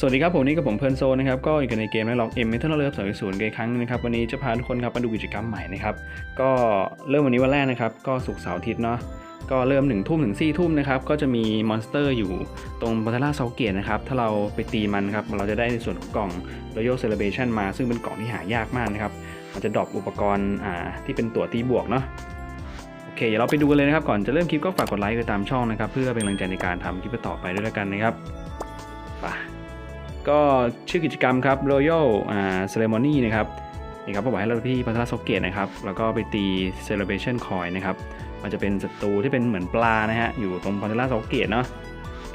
สวัสดีครับผมนี่กับผมเพลิร์นโซนะครับก็อยู่กันในเกมและล็อกเอ็มเมทัลเลิฟสองศูนย์อีกครั้งหนึงนะครับวันนี้จะพาทุกคนครับมาดูกิจกรรมใหม่นะครับก็เริ่มวันนี้วันแรกนะครับก็สุกเสาร์อาทิตย์เนาะก็เริ่ม1นึ่ทุ่มถึง4ี่ทุ่มนะครับก็จะมีมอนสเตอร์อยู่ตรงบัตล่าเซาเกตนะครับถ้าเราไปตีมันครับเราจะได้ในส่วนของกล่อง Royal Celebration มาซึ่งเป็นกล่องที่หายากมากนะครับมันจะดรอปอุปกรณ์อ่าที่เป็นตัวตีบวกเนาะโอเคเดี๋ยวเราไปดูกันเลยนะครับก่อนจะเริ่มคลิปก็ฝากกดไลค์ไปตามช่องนะครับเพื่อเป็นกำลังใจในการทำคลิปต่อไปด้วยกันนะครับไป ก็ชื่อกิจกรรมครับ Royal อ่า Ceremony นะครับนี่ครับเขาบอกให้เราที่พัทรสเกตนะครับ แล้วก็ไปตี Celebration Coin นะครับ มันจะเป็นศัตรูที่เป็นเหมือนปลานะฮะ อยู่ตรงพัทรสเกตเนาะ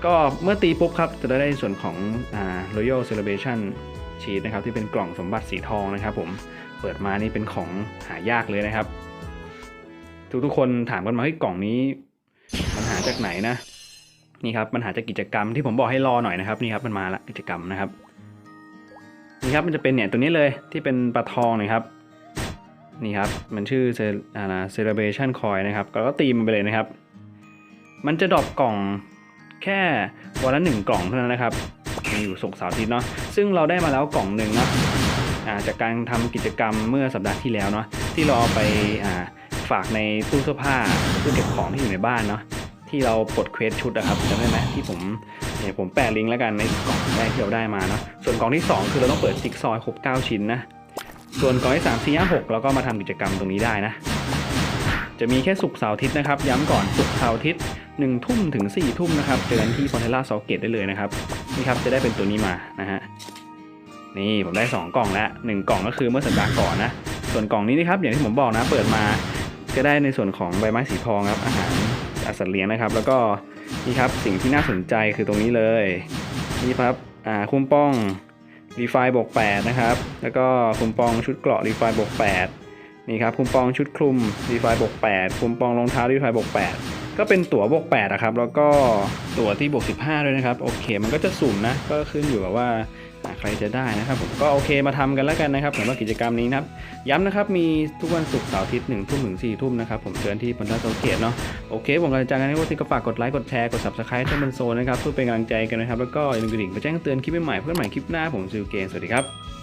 ก็เมื่อตีปุ๊บครับ จะได้ส่วนของอ่า Royal Celebration Sheet นะครับที่เป็นกล่องสมบัติสีทองนะครับผม เปิดมานี่เป็นของหายากเลยนะครับ ทุกๆคนถามกันมาเฮ้ยกล่องนี้มันหาจากไหนนะ นี่ครับมันหาจากกิจกรรมที่ผมบอกให้รอหน่อยนะครับนี่ครับมันมาละกิจกรรมนะครับนี่ครับมันจะเป็นเนี่ยตัวนี้เลยที่เป็นปลาทองนะครับนี่ครับมันชื่อเซอ่า celebration coin นะครับก็ตีมันไปเลยนะครับ มันจะดรอปกล่องแค่วันละหนึ่งกล่องเท่านั้นนะครับมีอยู่ส่งสาวทิตเนาะซึ่งเราได้มาแล้วกล่องหนึ่งเนาะจากการทำกิจกรรมเมื่อสัปดาห์ที่แล้วเนาะที่เราเอาไปฝากในตู้เสื้อผ้าตู้เก็บของที่อยู่ในบ้านเนาะ ที่เราปลดเควสชุดอะครับจำได้ไหมที่ผมเนี่ยผมแปะลิงก์แล้วกันในกล่องแรกที่เราได้มาเนาะส่วนกล่องที่ 2 คือเราต้องเปิดจิ๊กซอว์ครบ9 ชิ้นนะ ส่วนกล่องที่ 3 4 5 6เราก็มาทำกิจกรรมตรงนี้ได้นะ จะมีแค่ศุกร์เสาร์อาทิตย์นะครับ ย้ำก่อนศุกร์เสาร์อาทิตย์หนึ่งทุ่มถึง4ี่ทุ่มนะครับเจอกันที่พอนเทล่าซอเกตได้เลยนะครับนี่ครับจะได้เป็นตัวนี้มานะฮะนี่ผมได้ 2 กล่องแล้วหนึ่งกล่องก็คือเมื่อสัปดาห์ก่อนนะ ส่วนกล่องนี้นะครับอย่างที่ผมบอกนะ เปิดมาจะได้ในส่วนของใบไม้สีทองครับอาหาร สัตว์เลี้ยงนะครับ แล้วก็นี่ครับสิ่งที่น่าสนใจคือตรงนี้เลยนี่ครับอ่าคุ้มป้องรีไฟบวก8นะครับ แล้วก็คุ้มป้องชุดเกราะรีไฟบวก8นี่ครับคุ้มป้องชุดคลุมรีไฟบวก8คุ้มป้องรองเท้ารีไฟบวก8ก็เป็นตั๋วบวก8นะครับ แล้วก็ตั๋วที่บวก15 ด้วยนะครับ โอเค มันก็จะสุ่มนะ ก็ขึ้นอยู่กับว่าอ่า ใครจะได้นะครับผมก็โอเคมาทำกันแล้วกันนะครับสำหรับกิจกรรมนี้นะครับย้ำนะครับมีทุกวันศุกร์เสาร์อาทิตย์หนึ่งทุ่มถึงสี่ทุ่มนะครับผมเชิญที่พันธะโซเกตเนาะโอเคผมกำลังจะกันให้ว่าที่ก็ฝากกดไลค์กดแชร์กด subscribe ให้เป็นโซนนะครับเพื่อเป็นกำลังใจกันนะครับแล้วก็อย่าลืมกระดิ่งไปแจ้งเตือนคลิปใหม่ๆเพื่อนใหม่คลิปหน้าผมซิลเกนสวัสดีครับ